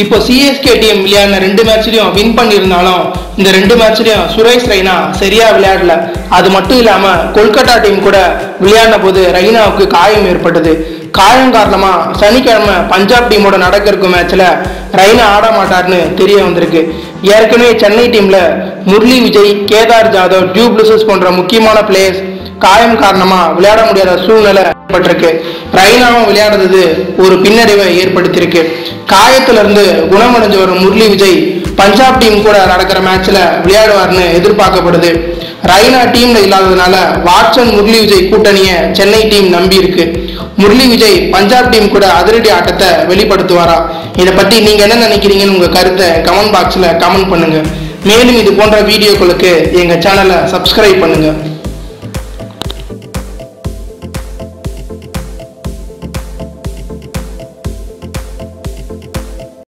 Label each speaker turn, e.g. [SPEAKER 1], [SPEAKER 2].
[SPEAKER 1] இப்போ CSK team விளையாடின ரெண்டு மேட்ச்லையும் வின் பண்ணியிருந்தாலும் இந்த ரெண்டு மேட்ச்லையும் சுரேஷ் ரெய்னா சரியா விளையாடல. அது மட்டும் இல்லாம கொல்கத்தா டீம் கூட விளையாடின போது ரெய்னாவுக்கு காயம் ஏற்பட்டது. காயம் காரணமா சனிக்கிழமை பஞ்சாப் டீமோட நடக்க இருக்கும் மேட்ச்ல ரெய்னா ஆட மாட்டார்னு தெரிய வந்திருக்கு. ஏற்கனவே சென்னை டீம்ல முரளி விஜய் கேதார் ஜாதவ் டியூப்ளூசஸ் போன்ற முக்கியமான பிளேயர்ஸ் காயம் காரணமா விளையாட முடியாத சூழ்நிலை ஏற்பட்டிருக்கு. ரெய்னாவும் விளையாடுறது ஒரு பின்னடைவை ஏற்படுத்தியிருக்கு. காயத்துல இருந்து குணமடைஞ்ச வரும் முரளி விஜய் பஞ்சாப் டீம் கூட நடக்கிற மேட்ச்ல விளையாடுவார்னு எதிர்பார்க்கப்படுது. ரெய்னா டீம்ல இல்லாததுனால வாட்சன் முரளி விஜய் கூட்டணியை சென்னை டீம் நம்பி இருக்கு முரளி விஜய் பஞ்சாப் டீம் கூட அதிரடி ஆட்டத்தை வெளிப்படுத்துவாரா? இதை பத்தி நீங்க என்ன நினைக்கிறீங்கன்னு உங்க கருத்தை கமெண்ட் பாக்ஸ்ல கமெண்ட் பண்ணுங்க. மேலும் இது போன்ற வீடியோக்களுக்கு எங்க சேனலை சப்ஸ்கிரைப் பண்ணுங்க.